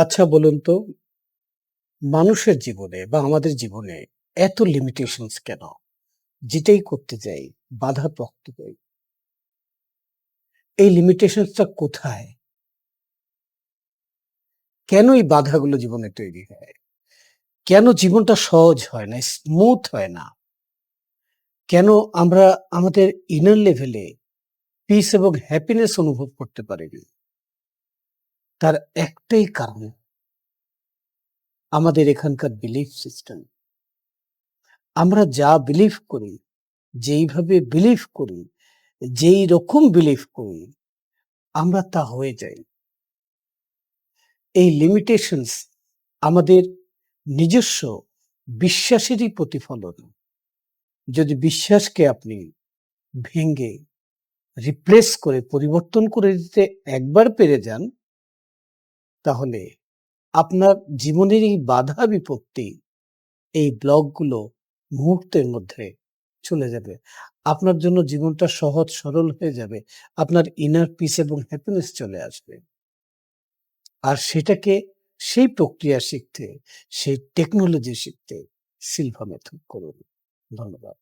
আচ্ছা বলুন তো মানুষের জীবনে বা আমাদের জীবনে এত লিমিটেশনস কেন? যেটাই করতে যাই বাধাপ্রাপ্ত হই। এই লিমিটেশনসটা কোথায়? কেন এই বাধাগুলো জীবনে তৈরি হয়? কেন জীবনটা সহজ হয় না, স্মুথ হয় না? কেন আমরা আমাদের ইনার লেভেলে পিস এবং হ্যাপিনেস অনুভব করতে পারিনি? তার একটাই কারণ আমাদের এখানকার বিলিফ সিস্টেম। আমরা যা বিলিভ করি, যেইভাবে বিলিভ করি, যেই রকম বিলিভ করি, আমরা তা হয়ে যাই। এই লিমিটেশনস আমাদের নিজস্ব বিশ্বাসেরই প্রতিফলন। যদি বিশ্বাসকে আপনি ভেঙে রিপ্লেস করে পরিবর্তন করে দিতে একবার পেরে যান তাহলে আপনার জীবনের এই বাধা বিপত্তি এই ব্লকগুলো মুহূর্তের মধ্যে চলে যাবে। আপনার জন্য জীবনটা সহজ সরল হয়ে যাবে। আপনার ইনার পিস এবং হ্যাপিনেস চলে আসবে। আর সেটাকে সেই প্রক্রিয়া শিখতে, সেই টেকনোলজি শিখতে সিলভা মেথড করুন। ধন্যবাদ।